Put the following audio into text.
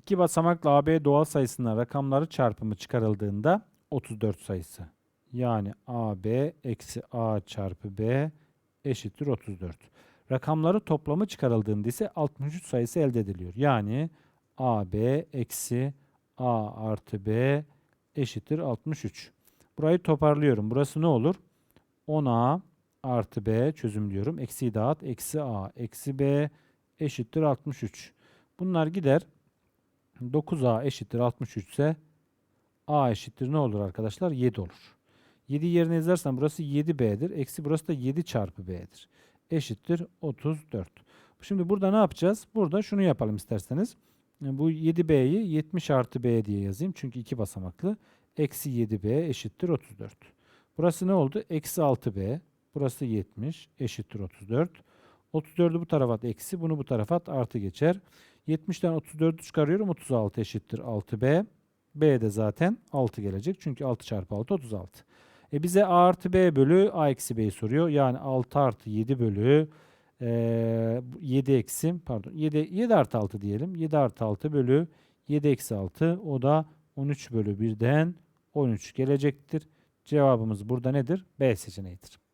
İki basamaklı AB doğal sayısından rakamları çarpımı çıkarıldığında 34 sayısı. Yani AB eksi A çarpı B eşittir 34. Rakamları toplamı çıkarıldığında ise 63 sayısı elde ediliyor. Yani AB eksi A artı B eşittir 63. Burayı toparlıyorum. Burası ne olur? 10A artı B çözümlüyorum. Eksi dağıt. Eksi A eksi B eşittir 63. Bunlar gider. 9A eşittir 63 ise A eşittir ne olur arkadaşlar? 7 olur. 7 yerine yazarsam burası 7B'dir. Eksi burası da 7 çarpı B'dir. Eşittir 34. Şimdi burada ne yapacağız? Burada şunu yapalım isterseniz. Bu 7B'yi 70 artı B diye yazayım. Çünkü iki basamaklı. Eksi 7B eşittir 34. Burası ne oldu? Eksi 6B. Burası 70 eşittir 34. 34'ü bu tarafa at eksi. Bunu bu tarafa at artı geçer. 70'ten 34'ü çıkarıyorum. 36 eşittir 6B. B de zaten 6 gelecek. Çünkü 6 çarpı 6 36. E bize A artı B bölü A eksi B'yi soruyor. Yani 6 artı 7 bölü eee 7 eksi pardon 7, 7 artı 6 diyelim. 7 artı 6 bölü 7 eksi 6 o da 13 bölü 1'den 13 gelecektir. Cevabımız burada nedir? B seçeneğidir.